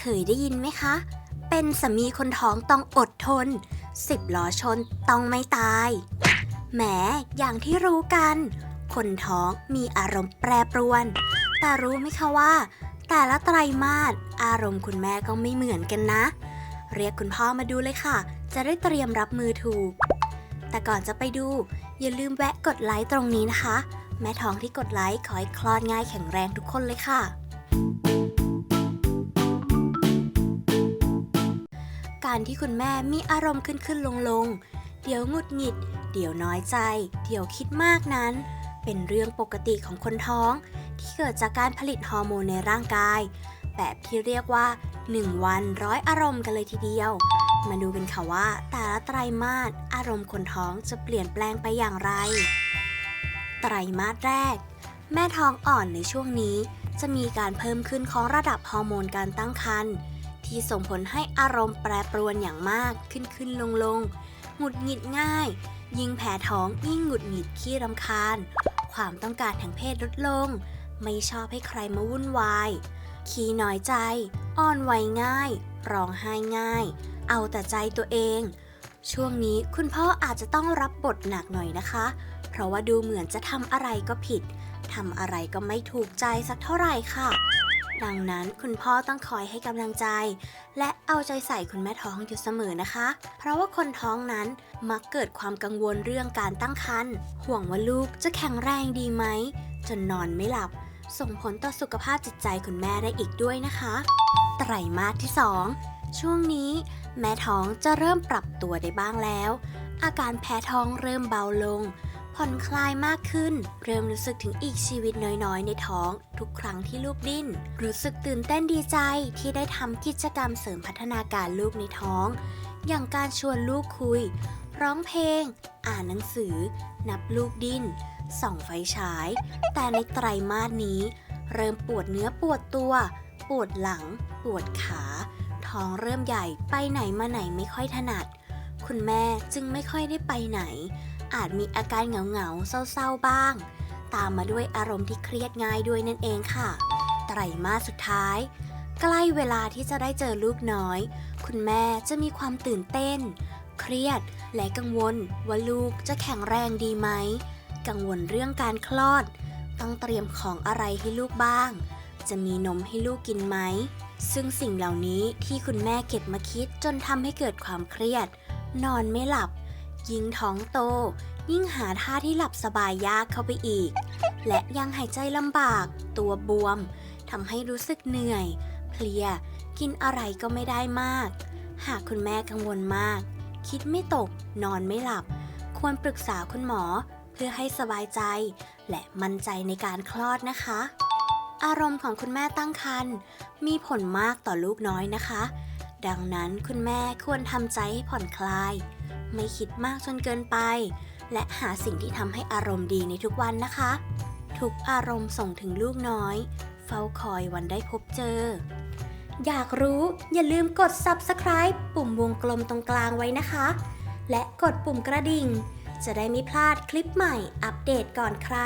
เคยได้ยินไหมคะ เป็นสามีคนท้องต้องอดทน สิบล้อชนต้องไม่ตาย แหม อย่างที่รู้กัน คนท้องมีอารมณ์แปรปรวน แต่รู้ไหมคะว่า แต่ละไตรมาสอารมณ์คุณแม่ก็ไม่เหมือนกันนะ เรียกคุณพ่อมาดูเลยค่ะ จะได้เตรียมรับมือถูก แต่ก่อนจะไปดู อย่าลืมแวะกดไลค์ตรงนี้นะคะ แม่ท้องที่กดไลค์ขอให้คลอดง่ายแข็งแรงทุกคนเลยค่ะ การที่คุณแม่มีอารมณ์ขึ้นขึ้นลงลงเดี๋ยวงุดหงิด เดี๋ยวน้อยใจ เดี๋ยวคิดมากนั้น เป็นเรื่องปกติของคนท้อง ที่เกิดจากการผลิตฮอร์โมนในร่างกาย แบบที่เรียกว่า 1 วันร้อยอารมณ์กันเลยทีเดียว มาดูกันค่ะว่า แต่ละไตรมาสอารมณ์คนท้องจะเปลี่ยนแปลงไปอย่างไร ไตรมาสแรก แม่ท้องอ่อนในช่วงนี้ จะมีการเพิ่มขึ้นของระดับฮอร์โมนการตั้งครรภ์ ที่ส่งผลให้อารมณ์แปรปรวนอย่างมากขึ้นขึ้นลงลงหงุดหงิดง่าย ยิ่งแพ้ท้องยิ่งหงุดหงิดขี้รำคาญ ความต้องการทางเพศลดลง ไม่ชอบให้ใครมาวุ่นวาย ขี้น้อยใจ อ่อนไหวง่าย ร้องไห้ง่าย เอาแต่ใจตัวเอง ช่วงนี้คุณพ่ออาจจะต้องรับบทหนักหน่อยนะคะ เพราะว่าดูเหมือนจะทำอะไรก็ผิดทำอะไรก็ไม่ถูกใจสักเท่าไหร่ค่ะ ดังนั้นคุณพ่อต้องคอยให้กำลังใจ และเอาใจใส่คุณแม่ท้องอยู่เสมอนะคะ เพราะว่าคนท้องนั้นมักเกิดความกังวลเรื่องการตั้งครรภ์ห่วงว่าลูกจะแข็งแรงดีไหม จนนอนไม่หลับ ส่งผลต่อสุขภาพจิตใจคุณแม่ได้อีกด้วยนะคะ ไตรมาสที่ 2 ช่วงนี้แม่ท้องจะเริ่มปรับตัวได้บ้างแล้ว อาการแพ้ท้องเริ่มเบาลง ผ่อนคลายมากขึ้น เริ่มรู้สึกถึงอีกชีวิตน้อยๆ ในท้อง ทุกครั้งที่ลูกดิ้น รู้สึกตื่นเต้นดีใจที่ได้ทำกิจกรรมเสริมพัฒนาการลูกในท้อง อย่างการชวนลูกคุย ร้องเพลง อ่านหนังสือ นับลูกดิ้น ส่องไฟฉาย แต่ในไตรมาสนี้ เริ่มปวดเนื้อปวดตัว ปวดหลัง ปวดขา ท้องเริ่มใหญ่ไปไหนมาไหนไม่ค่อยถนัด คุณแม่จึงไม่ค่อยได้ไปไหน อาจมีอาการเหงาๆเศร้าๆบ้าง ตามมาด้วยอารมณ์ที่เครียดง่ายด้วยนั่นเองค่ะ ไตรมาสสุดท้าย ใกล้เวลาที่จะได้เจอลูกน้อย คุณแม่จะมีความตื่นเต้น เครียดและกังวลว่าลูกจะแข็งแรงดีไหม กังวลเรื่องการคลอด ต้องเตรียมของอะไรให้ลูกบ้าง จะมีนมให้ลูกกินไหมซึ่งสิ่งเหล่านี้ที่คุณแม่เก็บมาคิดจนทำให้เกิดความเครียด นอนไม่หลับ ยิ่งท้องโต ยิ่งหาท่าที่หลับสบายยากเข้าไปอีก และยังหายใจลำบาก ตัวบวมทำให้รู้สึกเหนื่อย เพลีย กินอะไรก็ไม่ได้มาก หากคุณแม่กังวลมาก คิดไม่ตก นอนไม่หลับ ควรปรึกษาคุณหมอ เพื่อให้สบายใจ และมั่นใจในการคลอดนะคะ อารมณ์ของคุณแม่ตั้งครรภ์มีผลมากต่อลูกน้อยนะคะ ดังนั้นคุณแม่ควรทำใจให้ผ่อนคลาย ไม่คิดมากจนเกินไป และหาสิ่งที่ทำให้อารมณ์ดีในทุกวันนะคะ ทุกอารมณ์ส่งถึงลูกน้อย เฝ้าคอยวันได้พบเจอ อยากรู้อย่าลืมกด subscribe ปุ่มวงกลมตรงกลางไว้นะคะ และกดปุ่มกระดิ่ง จะได้ไม่พลาดคลิปใหม่อัปเดตก่อนใคร